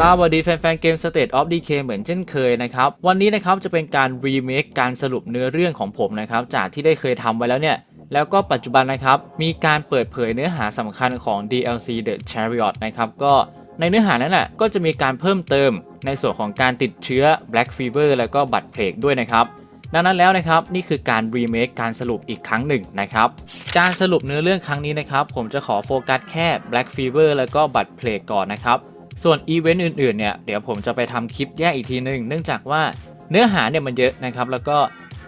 สวัสดีแฟนๆเกม State of Decay เหมือนเช่นเคยนะครับ วันนี้นะครับจะเป็นการรีเมคการสรุปเนื้อเรื่องของผมนะครับ จากที่ได้เคยทำไว้แล้วเนี่ย แล้วก็ปัจจุบันนะครับ มีการเปิดเผยเนื้อหาสำคัญของ DLC The Chariot นะครับ ก็ในเนื้อหานั้นน่ะก็จะมีการเพิ่มเติมในส่วนของการติดเชื้อ Black Fever แล้วก็บัตรเพลกด้วยนะครับดังนั้นแล้วนะครับนี่คือการรีเมคการสรุปอีกครั้งหนึ่งนะครับการสรุปเนื้อเรื่องครั้งนี้นะครับผมจะขอโฟกัสแค่ Black Fever แล้วก็บัตรเพลกก่อนนะครับ ส่วนอีเวนต์อื่นๆเนี่ยเดี๋ยวผมจะไปทำคลิปแยกอีกทีหนึง เนื่องจากว่าเนื้อหาเนี่ยมันเยอะนะครับ แล้วก็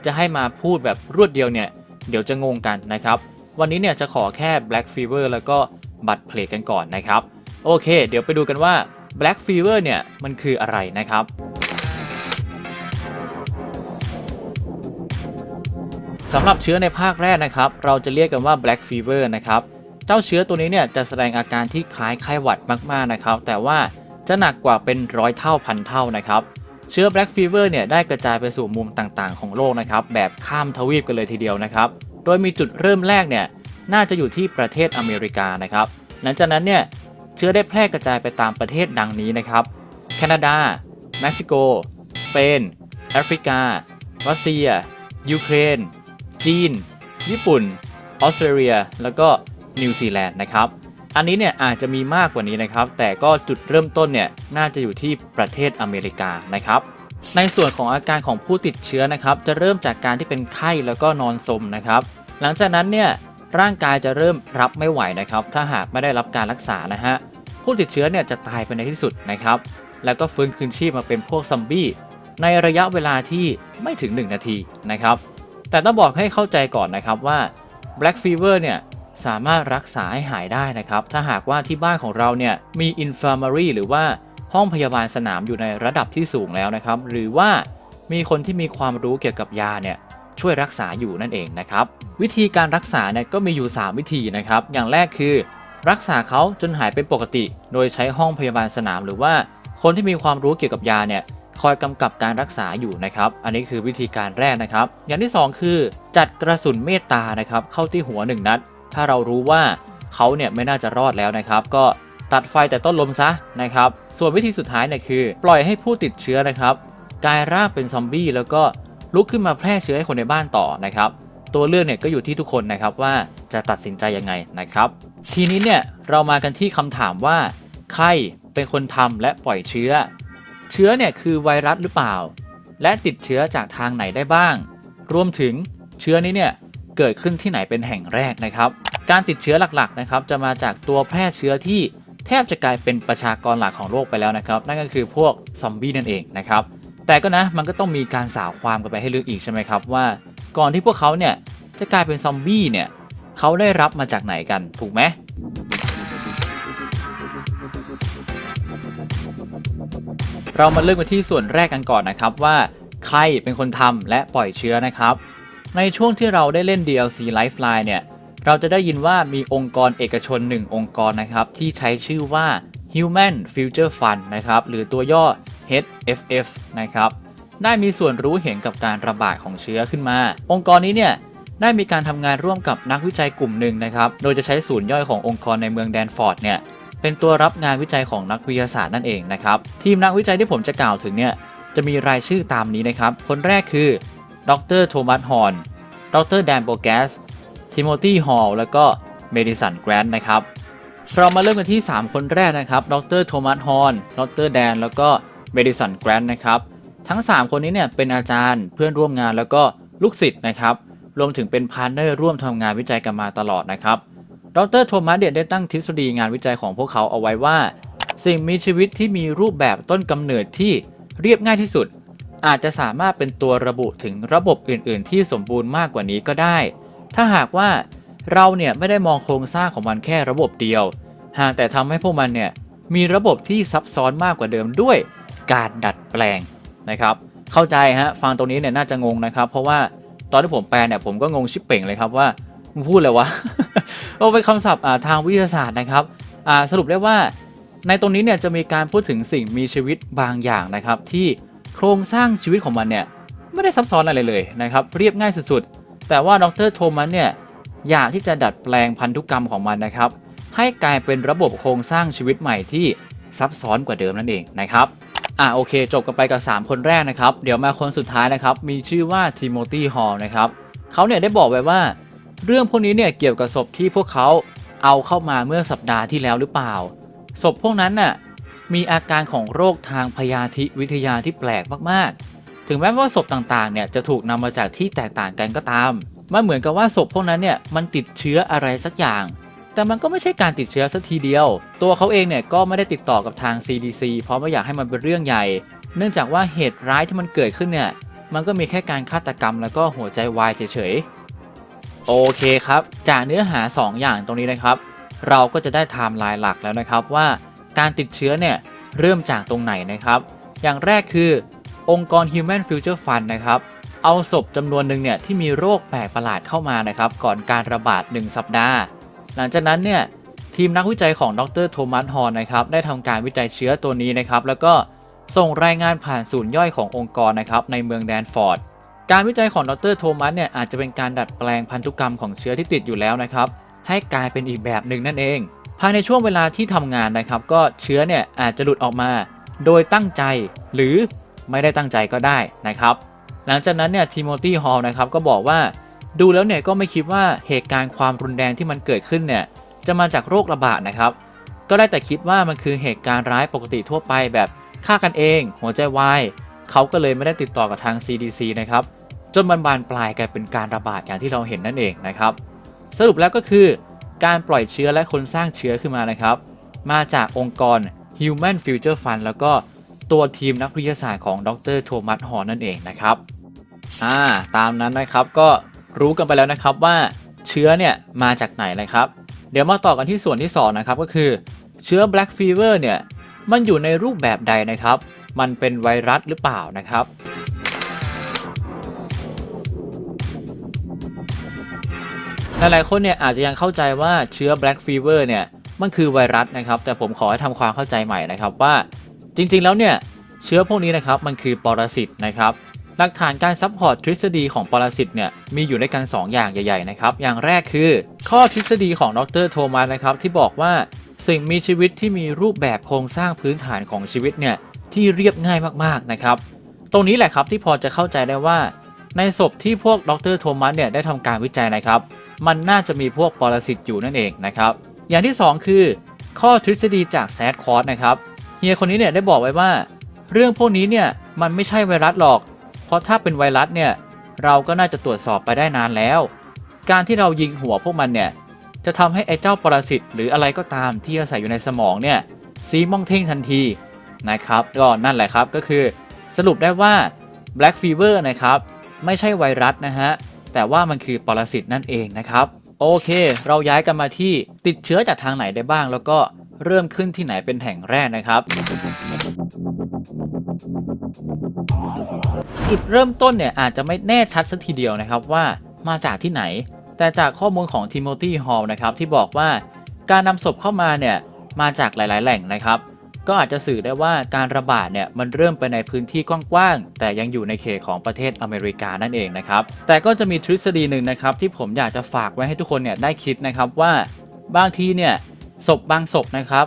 จะให้มาพูดแบบรวดเดียวเนี่ยเดี๋ยวจะงงกันนะครับ วันนี้เนี่ยจะขอแค่ Black Fever แล้วก็บัตรเพลกันก่อนนะครับ โอเค เดี๋ยวไปดูกันว่า Black Fever เนี่ยมันคืออะไรนะครับสำหรับเชื้อในภาคแรกนะครับ เราจะเรียกกันว่า black fever นะครับ เจ้าเชื้อตัวนี้เนี่ยจะแสดงอาการที่คล้ายไข้หวัดมากๆนะครับ แต่ว่าจะหนักกว่าเป็นร้อยเท่าพันเท่านะครับ เชื้อ black fever เนี่ยได้กระจายไปสู่มุมต่างๆ ของโลกนะครับ แบบข้ามทวีปกันเลยทีเดียวนะครับ โดยมีจุดเริ่มแรกเนี่ยน่าจะอยู่ที่ประเทศอเมริกานะครับ หลังจากนั้นเนี่ยเชื้อได้แพร่กระจายไปตามประเทศดังนี้นะครับ แคนาดา เม็กซิโก สเปน แอฟริกา รัสเซีย ยูเครน จีน ญี่ปุ่น ออสเตรเลีย แล้วก็ นิวซีแลนด์นะครับ อันนี้เนี่ยอาจจะมีมากกว่านี้นะครับ แต่ก็จุดเริ่มต้นเนี่ยน่าจะอยู่ที่ประเทศอเมริกานะครับในส่วนของอาการของผู้ติดเชื้อนะครับ จะเริ่มจากการที่เป็นไข้แล้วก็นอนสมนะครับ หลังจากนั้นเนี่ยร่างกายจะเริ่มรับไม่ไหวนะครับ ถ้าหากไม่ได้รับการรักษานะฮะผู้ติดเชื้อเนี่ยจะตายไปในที่สุดนะครับ แล้วก็ฟื้นคืนชีพมาเป็นพวกซอมบี้ในระยะเวลาที่ไม่ถึง 1 นาทีนะครับ แต่ต้องบอกให้เข้าใจก่อนนะครับว่า Black Fever เนี่ย สามารถรักษาให้หายได้นะครับ ถ้าหากว่าที่บ้านของเราเนี่ยมี infirmary หรือว่าห้องพยาบาลสนามอยู่ในระดับที่สูงแล้วนะครับ หรือว่ามีคนที่มีความรู้เกี่ยวกับยาเนี่ยช่วยรักษาอยู่นั่นเองนะครับ วิธีการรักษาเนี่ยก็มีอยู่ 3 วิธีนะครับ อย่างแรกคือ รักษาเขาจนหายเป็นปกติ โดยใช้ห้องพยาบาลสนาม หรือว่าคนที่มีความรู้เกี่ยวกับยาเนี่ยคอยกำกับการรักษาอยู่นะครับ อันนี้คือวิธีการแรกนะครับ อย่างที่ 2 คือ จัดกระสุนเมตตานะครับเข้าที่หัว 1 นัด ถ้าเรารู้ว่าเขาเนี่ยไม่น่าจะรอดแล้วนะครับ ก็ตัดไฟแต่ต้นลมซะนะครับ ส่วนวิธีสุดท้ายเนี่ยคือ ปล่อยให้ผู้ติดเชื้อนะครับกลายร่างเป็นซอมบี้แล้วก็ลุกขึ้นมาแพร่เชื้อให้คนในบ้านต่อนะครับ ตัวเลือกเนี่ยก็อยู่ที่ทุกคนนะครับว่าจะตัดสินใจยังไงนะครับ ทีนี้เนี่ยเรามากันที่คำถามว่า ใครเป็นคนทำและปล่อยเชื้อ เชื้อเนี่ยคือไวรัสหรือเปล่า และติดเชื้อจากทางไหนได้บ้าง รวมถึงเชื้อนี้เนี่ย เกิดขึ้นที่ไหนเป็นแห่งแรกนะครับ การติดเชื้อหลักๆนะครับจะมาจากตัวแพร่เชื้อที่แทบจะกลายเป็นประชากรหลักของโลกไปแล้วนะครับ นั่นก็คือพวกซอมบี้นั่นเองนะครับแต่ก็นะมันก็ต้องมีการสาวความกันไปให้ลึกอีกใช่ไหมครับว่า ก่อนที่พวกเขาเนี่ยจะกลายเป็นซอมบี้เนี่ยเขาได้รับมาจากไหนกันถูกไหมเรามาเริ่มกันที่ส่วนแรกกันก่อนนะครับว่า ใครเป็นคนทำและปล่อยเชื้อนะครับ ในช่วงที่เราได้เล่น DLC Lifeline เนี่ย เราจะได้ยินว่ามีองค์กรเอกชนหนึ่งองค์กรนะครับ ที่ใช้ชื่อว่า Human Future Fund นะครับ หรือตัวย่อ HFF นะครับ ได้มีส่วนรู้เห็นกับการระบาดของเชื้อขึ้นมา องค์กรนี้เนี่ยได้มีการทำงานร่วมกับนักวิจัยกลุ่มหนึ่งนะครับ โดยจะใช้ศูนย์ย่อยขององค์กรในเมืองแดนฟอร์ดเนี่ย เป็นตัวรับงานวิจัยของนักวิทยาศาสตร์นั่นเองนะครับ ทีมนักวิจัยที่ผมจะกล่าวถึงเนี่ย จะมีรายชื่อตามนี้นะครับ คนแรกคือ ดรโทมัสฮอนดรแดนโบแกสทิโมธีฮอลแล้วก็เมดิสันแกรนท์นะครับ เรามาเริ่มกันที่ 3 คนแรกนะครับ ดรโทมัสฮอนดรแดน แล้วก็เมดิสันแกรนท์นะครับ ทั้ง 3 คนนี้เนี่ยเป็นอาจารย์เพื่อนร่วมงานแล้วก็ลูกศิษย์นะครับ รวมถึงเป็นพาร์ทเนอร์ร่วมทำงานวิจัยกันมาตลอดนะครับ ดรโทมัสเดียได้ตั้งทฤษฎีงานวิจัยของพวกเขาเอาไว้ว่า สิ่งมีชีวิตที่มีรูปแบบต้นกำเนิดที่เรียบง่ายที่สุด อาจจะสามารถเป็นตัวระบุถึงระบบอื่น ๆ ที่สมบูรณ์มากกว่านี้ก็ได้ ถ้าหากว่าเราเนี่ยไม่ได้มองโครงสร้างของมันแค่ระบบเดียว หากแต่ทำให้พวกมันเนี่ยมีระบบที่ซับซ้อนมากกว่าเดิมด้วยการดัดแปลงนะครับ เข้าใจฮะฟังตรงนี้เนี่ยน่าจะงงนะครับ เพราะว่าตอนที่ผมแปลเนี่ยผมก็งงชิบเป่งเลยครับว่ามึงพูดเลยวะเอาเป็นคำศัพท์ทางวิทยาศาสตร์นะครับสรุปได้ว่าในตรงนี้เนี่ยจะมีการพูดถึงสิ่งมีชีวิตบางอย่างนะครับที่ โครงสร้างชีวิตของมันเนี่ยไม่ได้ซับซ้อนอะไรเลยนะครับเรียบง่ายสุดๆ แต่ว่าดรโทมัสเนี่ยอยากที่จะดัดแปลงพันธุกรรมของมันนะครับ ให้กลายเป็นระบบโครงสร้างชีวิตใหม่ที่ซับซ้อนกว่าเดิมนั่นเองนะครับอะโอเค จบกันไปกับ 3 คนแรกนะครับ เดี๋ยวมาคนสุดท้ายนะครับ มีชื่อว่าทิโมธีฮอลนะครับเขาเนี่ยได้บอกไว้ว่า เรื่องพวกนี้เนี่ยเกี่ยวกับศพที่พวกเขาเอาเข้ามาเมื่อสัปดาห์ที่แล้วหรือเปล่า ศพพวกนั้นน่ะ มีอาการของโรคทางพยาธิวิทยาที่แปลกมากๆ ถึงแม้ว่าศพต่างๆ เนี่ยจะถูกนำมาจากที่แตกต่างกันก็ตาม มันเหมือนกับว่าศพพวกนั้นเนี่ยมันติดเชื้ออะไรสักอย่าง แต่มันก็ไม่ใช่การติดเชื้อสักทีเดียว ตัวเขาเองเนี่ยก็ไม่ได้ติดต่อกับทาง CDC เพราะไม่อยากให้มันเป็นเรื่องใหญ่ เนื่องจากว่าเหตุร้ายที่มันเกิดขึ้นเนี่ยมันก็มีแค่การฆาตกรรมแล้วก็หัวใจวายเฉยๆ โอเคครับ จากเนื้อหา 2 อย่างตรงนี้นะครับ เราก็จะได้ไทม์ไลน์หลักแล้วนะครับว่า การติดเชื้อเนี่ยเริ่มจากตรงไหนนะครับ อย่างแรกคือองค์กร Human Future Fund นะครับเอาศพจำนวนหนึ่งเนี่ยที่มีโรคแปลกประหลาดเข้ามานะครับก่อนการระบาด 1 สัปดาห์ หลังจากนั้นเนี่ยทีมนักวิจัยของดรโทมัสฮอร์นะครับได้ทำการวิจัยเชื้อตัวนี้นะครับแล้วก็ส่งรายงานผ่านศูนย์ย่อยขององค์กรนะครับในเมืองแดนฟอร์ดการวิจัยของดรโทมัสเนี่ยอาจจะเป็นการดัดแปลงพันธุกรรมของเชื้อที่ติดอยู่แล้วนะครับให้กลายเป็นอีกแบบหนึ่งนั่นเอง ภายในช่วงเวลาที่ทำงานนะครับ ก็เชื้อเนี่ยอาจจะหลุดออกมา โดยตั้งใจหรือไม่ได้ตั้งใจก็ได้นะครับ หลังจากนั้นเนี่ยทิโมธีฮอลนะครับก็บอกว่าดูแล้วเนี่ยก็ไม่คิดว่าเหตุการณ์ความรุนแรงที่มันเกิดขึ้นเนี่ยจะมาจากโรคระบาดนะครับ ก็ได้แต่คิดว่ามันคือเหตุการณ์ร้ายปกติทั่วไปแบบฆ่ากันเอง หัวใจวายเขาก็เลยไม่ได้ติดต่อกับทาง CDC นะครับจนมันบานปลายกลายเป็นการระบาดอย่างที่เราเห็นนั่นเองนะครับ สรุปแล้วก็คือ การปล่อยเชื้อและคนสร้างเชื้อขึ้นมานะครับ มาจากองค์กร Human Future Fund แล้วก็ตัวทีมนักวิทยาศาสตร์ของดรโทมัสฮอร์นั่นเองนะครับอ่าตามนั้นนะครับก็รู้กันไปแล้วนะครับว่าเชื้อเนี่ยมาจากไหนนะครับ เดี๋ยวมาต่อกันที่ส่วนที่2นะครับก็คือเชื้อ Black Fever เนี่ยมันอยู่ในรูปแบบใดนะครับ มันเป็นไวรัสหรือเปล่านะครับ หลายๆคนเนี่ยอาจจะยังเข้าใจว่าเชื้อ Black Fever เนี่ยมันคือไวรัสนะครับแต่ผมขอให้ทำความเข้าใจใหม่นะครับว่า จริงๆแล้วเนี่ยเชื้อพวกนี้นะครับมันคือปรสิตนะครับหลักฐานการซัพพอร์ตทฤษฎีของปรสิตเนี่ยมีอยู่ด้วยกัน 2 อย่างใหญ่ๆนะครับอย่างแรกคือ ข้อทฤษฎีของดรโทมัสนะครับที่บอกว่าสิ่งมีชีวิตที่มีรูปแบบโครงสร้างพื้นฐานของชีวิตเนี่ยที่เรียบง่ายมากๆนะครับ ตรงนี้แหละครับที่พอจะเข้าใจได้ว่า ในศพที่พวกดรโทมัสเนี่ยได้ทำการวิจัยนะครับ มันน่าจะมีพวกปรสิตอยู่นั่นเองนะครับ อย่างที่ 2 คือ ข้อทฤษฎีจากแซดคอร์สนะครับเฮียคนนี้เนี่ยได้บอกไว้ว่า เรื่องพวกนี้เนี่ยมันไม่ใช่ไวรัสหรอก เพราะถ้าเป็นไวรัสเนี่ยเราก็น่าจะตรวจสอบไปได้นานแล้ว การที่เรายิงหัวพวกมันเนี่ยจะทำให้ไอ้เจ้าปรสิตหรืออะไรก็ตามที่อาศัยอยู่ในสมองเนี่ยซีมองเท่งทันทีนะครับก็นั่นแหละครับก็คือสรุปได้ว่า Black Fever นะครับ ไม่ใช่ไวรัสนะฮะ แต่ว่ามันคือปรสิตนั่นเองนะครับ โอเค เราย้ายกันมาที่ติดเชื้อจากทางไหนได้บ้าง แล้วก็เริ่มขึ้นที่ไหนเป็นแห่งแรกนะครับ จุดเริ่มต้นเนี่ยอาจจะไม่แน่ชัดสักทีเดียวนะครับว่ามาจากที่ไหน แต่จากข้อมูลของทิโมธีฮอลนะครับที่บอกว่าการนำศพเข้ามาเนี่ยมาจากหลาย ๆ แหล่งนะครับ ก็อาจจะสื่อได้ว่าการระบาดเนี่ยมันเริ่มไปในพื้นที่กว้างๆ แต่ยังอยู่ในเขตของประเทศอเมริกานั่นเองนะครับ แต่ก็จะมีทฤษฎีหนึ่งนะครับที่ผมอยากจะฝากไว้ให้ทุกคนเนี่ยได้คิดนะครับว่าบางทีเนี่ยศพบางศพนะครับ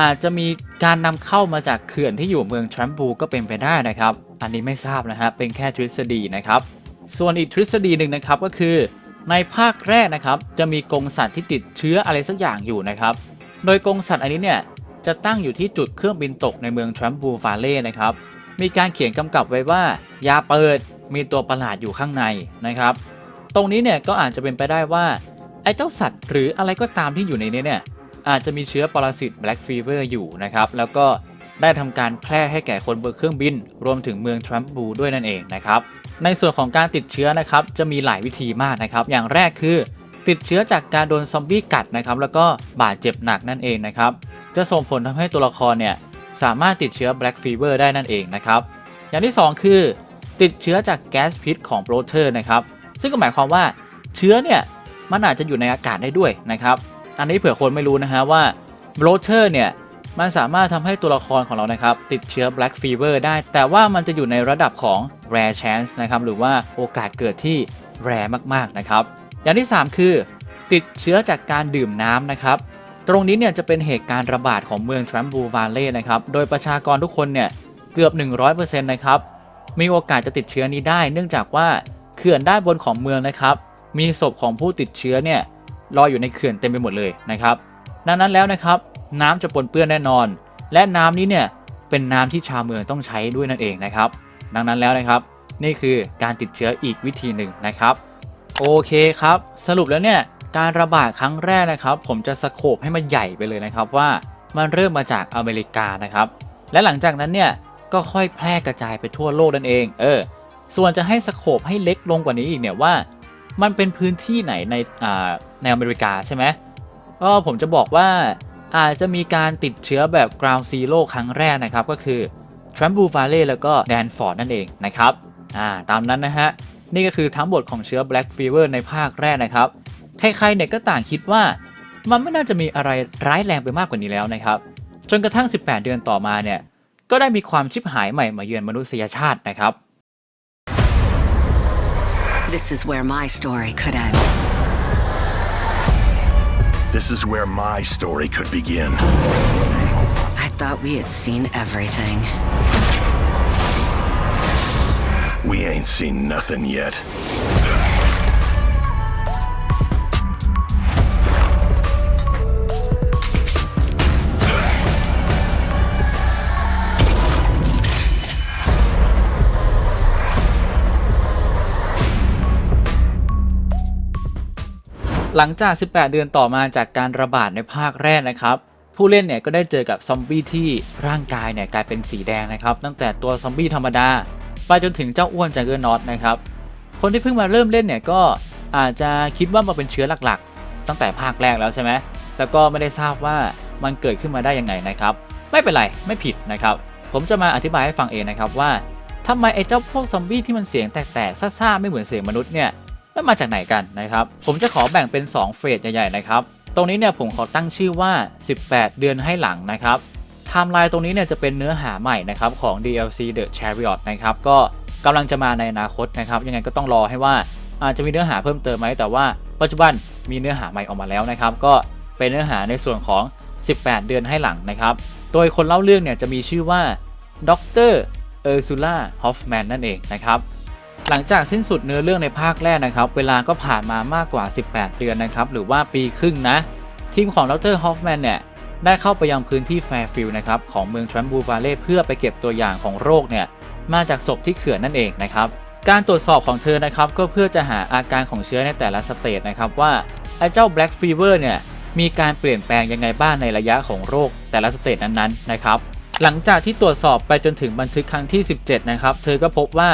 อาจจะมีการนำเข้ามาจากเขื่อนที่อยู่เมืองทรัมบูก็เป็นไปได้นะครับ อันนี้ไม่ทราบนะฮะเป็นแค่ทฤษฎีนะครับ ส่วนอีกทฤษฎีหนึ่งนะครับก็คือ ในภาคแรกนะครับจะมีกรงสัตว์ที่ติดเชื้ออะไรสักอย่างอยู่นะครับ โดยกรงสัตว์อันนี้เนี่ย จะตั้งอยู่ที่จุดเครื่องบินตกในเมืองทรัมบูฟาเล่นะครับ มีการเขียนกำกับไว้ว่า ยาเปิดมีตัวประหลาดอยู่ข้างในนะครับ ตรงนี้เนี่ยก็อาจจะเป็นไปได้ว่า ไอ้เจ้าสัตว์หรืออะไรก็ตามที่อยู่ในนี้เนี่ยอาจจะมีเชื้อปรสิต Black Fever อยู่นะครับ แล้วก็ได้ทำการแพร่ให้แก่คนบนเครื่องบิน รวมถึงเมืองทรัมบูด้วยนั่นเองนะครับ ในส่วนของการติดเชื้อนะครับ จะมีหลายวิธีมากนะครับ อย่างแรกคือ ติดเชื้อจากการโดนซอมบี้กัดนะครับแล้วก็บาดเจ็บหนักนั่นเองนะครับจะส่งผลทำให้ตัวละครเนี่ยสามารถติดเชื้อ Black Fever ได้นั่นเองนะครับอย่างที่ 2 คือ ติดเชื้อจากแก๊สพิษของโปรเทอร์นะครับซึ่งก็หมายความว่าเชื้อเนี่ยมันอาจจะอยู่ในอากาศได้ด้วยนะครับอันนี้เผื่อคนไม่รู้นะฮะว่าโบรเชอร์เนี่ยมันสามารถทำให้ตัวละครของเรานะครับติดเชื้อ Black Fever ได้ แต่ว่ามันจะอยู่ในระดับของ rare chance นะครับหรือว่าโอกาสเกิดที่ rare มากๆนะครับ อย่างที่ 3 คือ ติดเชื้อจากการดื่มน้ำนะครับ ตรงนี้เนี่ยจะเป็นเหตุการณ์ระบาดของเมืองทรัมบูวาเล่นะครับ โดยประชากรทุกคนเนี่ยเกือบ 100%นะครับ มีโอกาสจะติดเชื้อนี้ได้ เนื่องจากว่าเขื่อนด้านบนของเมืองนะครับ มีศพของผู้ติดเชื้อเนี่ยลอยอยู่ในเขื่อนเต็มไปหมดเลยนะครับ ดังนั้นแล้วนะครับ น้ำจะปนเปื้อนแน่นอน และน้ำนี้เนี่ยเป็นน้ำที่ชาวเมืองต้องใช้ด้วยนั่นเองนะครับ ดังนั้นแล้วนะครับ นี่คือการติดเชื้ออีกวิธีหนึ่งนะครับ โอเคครับ สรุปแล้วเนี่ยการระบาดครั้งแรกนะครับ ผมจะสโคบให้มันใหญ่ไปเลยนะครับว่ามันเริ่มมาจากอเมริกานะครับ และหลังจากนั้นเนี่ยก็ค่อยแพร่กระจายไปทั่วโลกนั่นเอง เออ ส่วนจะให้สโคบให้เล็กลงกว่านี้อีกเนี่ยว่า มันเป็นพื้นที่ไหนในอ่าในอเมริกาใช่ไหมก็ผมจะบอกว่าอาจจะมีการติดเชื้อแบบ ground zero ครั้งแรกนะครับ ก็คือ t r a m b u Valley แล้วก็ Danford นั่นเองนะครับอ่าตามนั้นนะฮะ นี่ก็คือทั้งหมดของเชื้อ Black Fever ในภาคแรกนะครับ ใครๆเนี่ยก็ต่างคิดว่า มันไม่น่าจะมีอะไรร้ายแรงไปมากกว่านี้แล้วนะครับ จนกระทั่ง 18 เดือนต่อมาเนี่ย ก็ได้มีความชิบหายใหม่มาเยือนมนุษยชาตินะครับ This is where my story could end. This is where my story could begin. I thought we had seen everything. We ain't seen nothing yet. หลังจาก 18 เดือนต่อมาจากการระบาดในภาคแรกนะครับผู้เล่นเนี่ยก็ได้เจอกับซอมบี้ที่ร่างกายเนี่ยกลายเป็นสีแดงนะครับตั้งแต่ตัวซอมบี้ธรรมดา ไปจนถึงเจ้าอ้วนจากเกอร์นอตนะครับ คนที่เพิ่งมาเริ่มเล่นเนี่ยก็อาจจะคิดว่ามันเป็นเชื้อหลักๆ ตั้งแต่ภาคแรกแล้วใช่ไหมแต่ก็ไม่ได้ทราบว่ามันเกิดขึ้นมาได้ยังไงนะครับ ไม่เป็นไรไม่ผิดนะครับ ผมจะมาอธิบายให้ฟังเองนะครับว่าทำไมไอ้เจ้าพวกซอมบี้ที่มันเสียงแตกๆซ่าๆไม่เหมือนเสียงมนุษย์เนี่ยมันมาจากไหนกันนะครับ ผมจะขอแบ่งเป็น 2 เฟสใหญ่ๆนะครับ ตรงนี้เนี่ยผมขอตั้งชื่อว่า 18 เดือนให้หลังนะครับ ไทม์ไลน์ตรงนี้เนี่ยจะเป็นเนื้อหาใหม่นะครับของ DLC The Chariot นะครับก็กำลังจะมาในอนาคตนะครับยังไงก็ต้องรอให้ว่าอาจจะมีเนื้อหาเพิ่มเติมไหมแต่ว่าปัจจุบันมีเนื้อหาใหม่ออกมาแล้วนะครับ ก็เป็นเนื้อหาในส่วนของ 18 เดือนให้หลังนะครับ โดยคนเล่าเรื่องเนี่ยจะมีชื่อว่าดรเออร์ซูล่าฮอฟแมนนั่นเองนะครับหลังจากสิ้นสุดเนื้อเรื่องในภาคแรกนะครับ เวลาก็ผ่านมามากกว่า 18 เดือนนะครับ หรือว่าปีครึ่งนะ ทีมของดรฮอฟแมนเนี่ย ได้เข้าไปยังพื้นที่แฟร์ฟิลด์นะครับของเมืองทรัมบูวาเล่เพื่อไปเก็บตัวอย่างของโรคเนี่ยมาจากศพที่เขื่อนนั่นเองนะครับการตรวจสอบของเธอนะครับก็เพื่อจะหาอาการของเชื้อในแต่ละสเตจนะครับว่าไอ้เจ้า Black Fever เนี่ยมีการเปลี่ยนแปลงยังไงบ้างในระยะของโรคแต่ละสเตจนั้นๆนะครับหลังจากที่ตรวจสอบไปจนถึงบันทึกครั้งที่ 17 นะครับ เธอก็พบว่า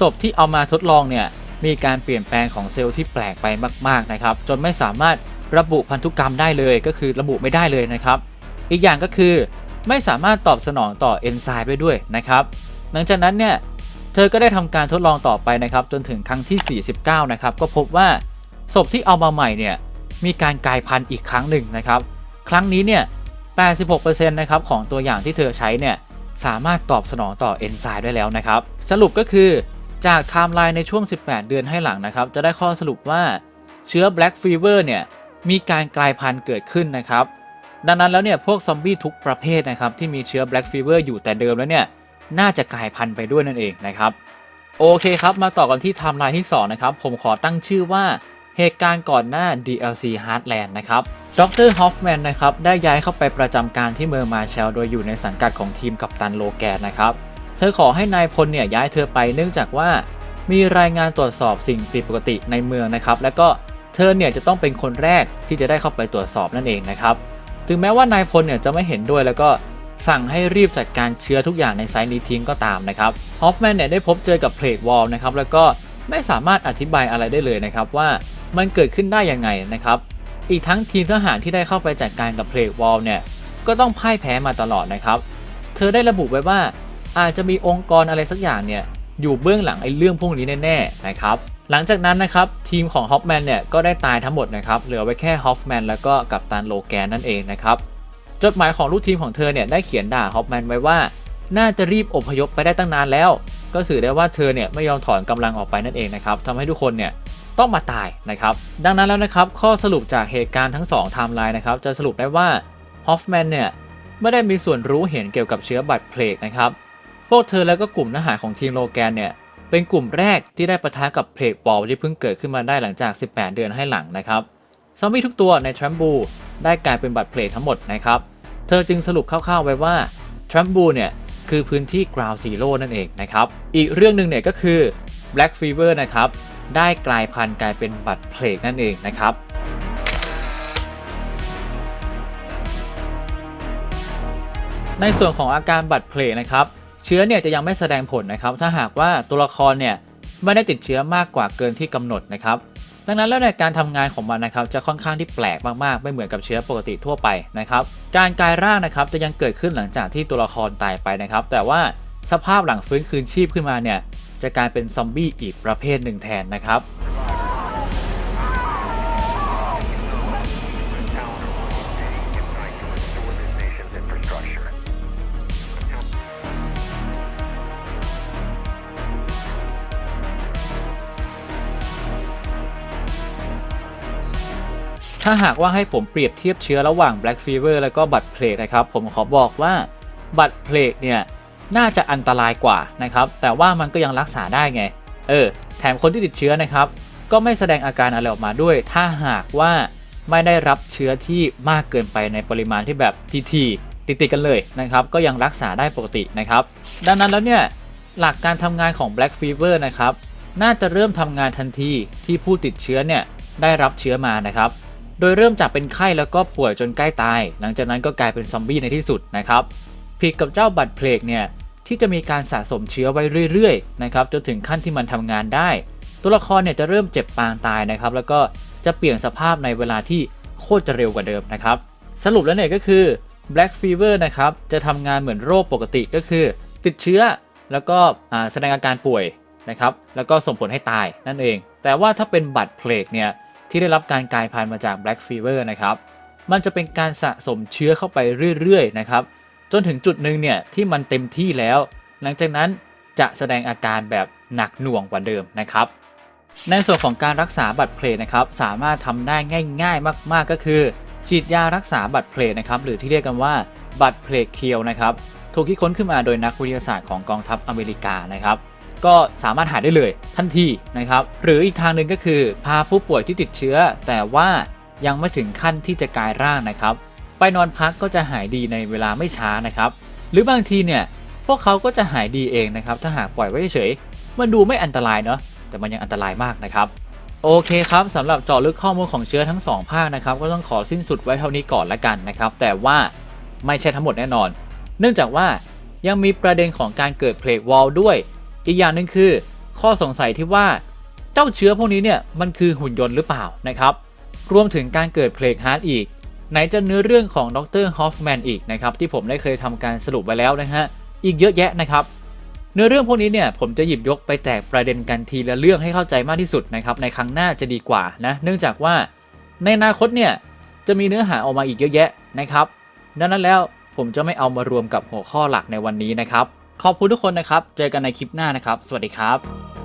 ศพที่เอามาทดลองเนี่ยมีการเปลี่ยนแปลงของเซลล์ที่แปลกไปมาก ๆ นะครับ จนไม่สามารถ ระบุพันธุกรรมได้เลยก็คือระบุไม่ได้เลยนะครับ อีกอย่างก็คือไม่สามารถตอบสนองต่อเอนไซม์ได้ด้วยนะครับ หลังจากนั้นเนี่ยเธอก็ได้ทำการทดลองต่อไปนะครับจนถึงครั้งที่ 49 นะครับก็พบว่าศพที่เอามาใหม่เนี่ยมีการกลายพันธุ์อีกครั้งหนึ่งนะครับ ครั้งนี้เนี่ย 86%นะครับของตัวอย่างที่เธอใช้เนี่ยสามารถตอบสนองต่อเอนไซม์ได้แล้วนะครับ สรุปก็คือจากไทม์ไลน์ในช่วง 18 เดือนให้หลังนะครับ จะได้ข้อสรุปว่าเชื้อ Black Fever เนี่ย มีการกลายพันธุ์เกิดขึ้นนะครับ ดังนั้นแล้วเนี่ยพวกซอมบี้ทุกประเภทนะครับที่มีเชื้อ Black Fever อยู่แต่เดิมแล้วเนี่ยน่าจะกลายพันธุ์ไปด้วยนั่นเองนะครับ โอเคครับ มาต่อกันที่ไทม์ไลน์ที่2นะครับผมขอตั้งชื่อว่าเหตุการณ์ก่อนหน้า DLC Heartland นะครับดรฮอฟแมนนะครับได้ย้ายเข้าไปประจำการที่เมืองมาเชลโดยอยู่ในสังกัดของทีมกัปตันโลแกนนะครับ เธอขอให้นายพลเนี่ยย้ายเธอไปเนื่องจากว่า มีรายงานตรวจสอบสิ่งผิดปกติในเมืองนะครับ และก็ เธอเนี่ยจะต้องเป็นคนแรกที่จะได้เข้าไปตรวจสอบนั่นเองนะครับถึงแม้ว่านายพลเนี่ยจะไม่เห็นด้วยแล้วก็สั่งให้รีบจัดการเชื้อทุกอย่างในไซต์นี้ทิ้งก็ตามนะครับฮอฟแมนเนี่ยได้พบเจอกับเพลกวอลนะครับแล้วก็ไม่สามารถอธิบายอะไรได้เลยนะครับว่ามันเกิดขึ้นได้ยังไงนะครับอีกทั้งทีมทหารที่ได้เข้าไปจัดการกับเพลกวอลเนี่ยก็ต้องพ่ายแพ้มาตลอดนะครับ เธอได้ระบุไว้ว่าอาจจะมีองค์กรอะไรสักอย่างเนี่ยอยู่เบื้องหลังไอ้เรื่องพวกนี้แน่ๆนะครับ หลังจากนั้นนะครับทีมของฮอฟแมนเนี่ยก็ได้ตายทั้งหมดนะครับเหลือไว้แค่ฮอฟแมนแล้วก็กัปตันโลแกนนั่นเองนะครับจดหมายของลูกทีมของเธอเนี่ยได้เขียนด่าฮอฟแมนไว้ว่า น่าจะรีบอพยพไปได้ตั้งนานแล้ว ก็สื่อได้ว่าเธอเนี่ยไม่ยอมถอนกำลังออกไปนั่นเองนะครับทำให้ทุกคนเนี่ยต้องมาตายนะครับดังนั้นแล้วนะครับข้อสรุปจากเหตุการณ์ทั้ง2ไทม์ไลน์นะครับจะสรุปได้ว่าฮอฟแมนเนี่ยไม่ได้มีส่วนรู้เห็นเกี่ยวกับเชื้อบัตรเพลกนะครับพวกเธอแล้วก็กลุ่มทหารของทีมโลแกนเนี่ย เป็นกลุ่มแรกที่ได้ปะทะกับเพลกบอลที่เพิ่งเกิดขึ้นมาได้หลังจาก 18 เดือนให้หลังนะครับซอมบี้ทุกตัวในทรัมบูได้กลายเป็นบัตรเพลกทั้งหมดนะครับ เธอจึงสรุปคร่าวๆไว้ว่าทรัมบูเนี่ยคือพื้นที่ Ground Zero นั่นเองนะครับ อีกเรื่องหนึ่งเนี่ยก็คือ Black Fever นะครับ ได้กลายพันธุ์กลายเป็นบัตรเพลกนั่นเองนะครับในส่วนของอาการบัตรเพลกนะครับ เชื้อเนี่ยจะยังไม่แสดงผลนะครับ ถ้าหากว่าตัวละครเนี่ยไม่ได้ติดเชื้อมากกว่าเกินที่กำหนดนะครับ ดังนั้นแล้วในการทำงานของมันนะครับ จะค่อนข้างที่แปลกมากๆ ไม่เหมือนกับเชื้อปกติทั่วไปนะครับ การกลายร่างนะครับจะยังเกิดขึ้นหลังจากที่ตัวละครตายไปนะครับ แต่ว่าสภาพหลังฟื้นคืนชีพขึ้นมาเนี่ยจะกลายเป็นซอมบี้อีกประเภทหนึ่งแทนนะครับ ถ้าหากว่าให้ผมเปรียบเทียบเชื้อระหว่าง Black Fever แล้วก็บัตรเพลกนะครับ ผมขอบอกว่าบัตรเพลกเนี่ยน่าจะอันตรายกว่านะครับ แต่ว่ามันก็ยังรักษาได้ไง เออ แถมคนที่ติดเชื้อนะครับ ก็ไม่แสดงอาการอะไรออกมาด้วย ถ้าหากว่าไม่ได้รับเชื้อที่มากเกินไปในปริมาณที่แบบทีๆติดๆกันเลยนะครับ ก็ยังรักษาได้ปกตินะครับ ดังนั้นแล้วเนี่ยหลักการทำงานของ Black Fever นะครับ น่าจะเริ่มทำงานทันทีที่ผู้ติดเชื้อเนี่ยได้รับเชื้อมานะครับ โดยเริ่มจากเป็นไข้แล้วก็ป่วยจนใกล้ตาย หลังจากนั้นก็กลายเป็นซอมบี้ในที่สุดนะครับผิดกับเจ้าบัตรเพลกเนี่ยที่จะมีการสะสมเชื้อไว้เรื่อยๆนะครับจนถึงขั้นที่มันทำงานได้ ตัวละครเนี่ยจะเริ่มเจ็บปางตายนะครับแล้วก็จะเปลี่ยนสภาพในเวลาที่โคตรจะเร็วกว่าเดิมนะครับสรุปแล้วเนี่ยก็คือ Black Fever นะครับจะทำงานเหมือนโรคปกติก็คือ ติดเชื้อแล้วก็แสดงอาการป่วยนะครับแล้วก็ส่งผลให้ตายนั่นเอง แต่ว่าถ้าเป็นบัตรเพลกเนี่ย ที่ได้รับการกลายพันธุ์มาจาก Black Fever นะครับ มันจะเป็นการสะสมเชื้อเข้าไปเรื่อยๆนะครับ จนถึงจุดหนึ่งเนี่ยที่มันเต็มที่แล้ว หลังจากนั้นจะแสดงอาการแบบหนักหน่วงกว่าเดิมนะครับ ในส่วนของการรักษาบัตรเพลนะครับ สามารถทำได้ง่าย ๆ มาก ๆ ก็คือ ฉีดยารักษาบัตรเพลนะครับ หรือที่เรียกกันว่าบัตรเพลเคียวนะครับ ถูกคิดค้นขึ้นมาโดยนักวิทยาศาสตร์ของกองทัพอเมริกานะครับ ก็สามารถหายได้เลยทันทีนะครับ หรืออีกทางหนึ่งก็คือ พาผู้ป่วยที่ติดเชื้อ แต่ว่ายังไม่ถึงขั้นที่จะกลายร่างนะครับ ไปนอนพักก็จะหายดีในเวลาไม่ช้านะครับ หรือบางทีเนี่ยพวกเขาก็จะหายดีเองนะครับ ถ้าหากปล่อยไว้เฉยมันดูไม่อันตรายเนาะแต่มันยังอันตรายมากนะครับ โอเคครับสำหรับเจาะลึกข้อมูลของเชื้อทั้ง 2 ภาคนะครับ ก็ต้องขอสิ้นสุดไว้เท่านี้ก่อนละกันนะครับ แต่ว่าไม่ใช่ทั้งหมดแน่นอน เนื่องจากว่ายังมีประเด็นของการเกิดเพลกวอลด้วย อีกอย่างหนึ่งคือ ข้อสงสัยที่ว่าเจ้าเชื้อพวกนี้เนี่ยมันคือหุ่นยนต์หรือเปล่านะครับ รวมถึงการเกิดเพลกฮาร์ดอีก ไหนจะเนื้อเรื่องของดรฮอฟแมนอีกนะครับที่ผมได้เคยทำการสรุปไว้แล้วนะฮะอีกเยอะแยะนะครับเนื้อเรื่องพวกนี้เนี่ยผมจะหยิบยกไปแตกประเด็นกันทีละเรื่องให้เข้าใจมากที่สุดนะครับในครั้งหน้าจะดีกว่านะเนื่องจากว่าในอนาคตเนี่ยจะมีเนื้อหาออกมาอีกเยอะแยะนะครับดังนั้นแล้วผมจะไม่เอามารวมกับหัวข้อหลักในวันนี้นะครับ ขอบคุณทุกคนนะครับ เจอกันในคลิปหน้านะครับ สวัสดีครับ